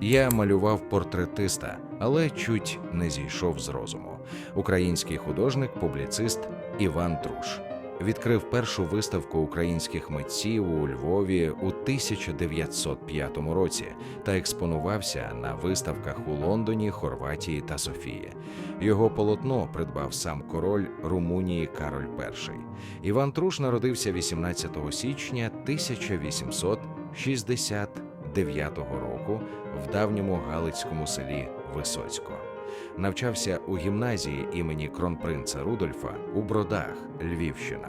Я малював портретиста, але чуть не зійшов з розуму. Український художник, публіцист Іван Труш відкрив першу виставку українських митців у Львові у 1905 році та експонувався на виставках у Лондоні, Хорватії та Софії. Його полотно придбав сам король Румунії Кароль І. Іван Труш народився 18 січня 1869 року в давньому галицькому селі Висоцько. Навчався у гімназії імені кронпринца Рудольфа у Бродах, Львівщина.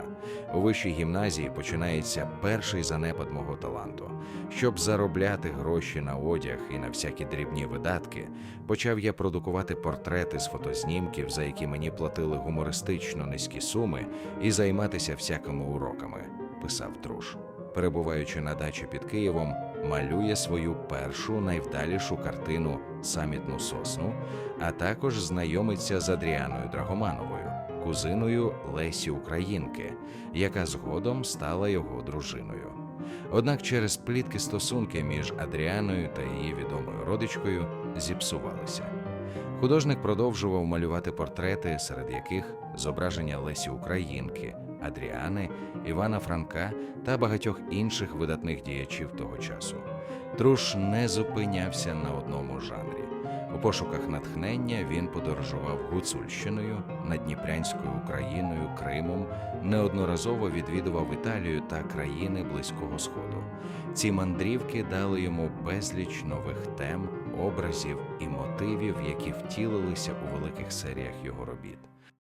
У вищій гімназії починається перший занепад мого таланту. Щоб заробляти гроші на одяг і на всякі дрібні видатки, почав я продукувати портрети з фотознімків, за які мені платили гумористично низькі суми, і займатися всякими уроками, писав Труш. Перебуваючи на дачі під Києвом, малює свою першу найвдалішу картину Самітну сосну, а також знайомиться з Адріаною Драгомановою, кузиною Лесі Українки, яка згодом стала його дружиною. Однак через плітки стосунки між Адріаною та її відомою родичкою зіпсувалися. Художник продовжував малювати портрети, серед яких зображення Лесі Українки, Адріани, Івана Франка та багатьох інших видатних діячів того часу. Труш не зупинявся на одному жанрі. У пошуках натхнення він подорожував Гуцульщиною, Надніпрянською Україною, Кримом, неодноразово відвідував Італію та країни Близького Сходу. Ці мандрівки дали йому безліч нових тем, образів і мотивів, які втілилися у великих серіях його робіт.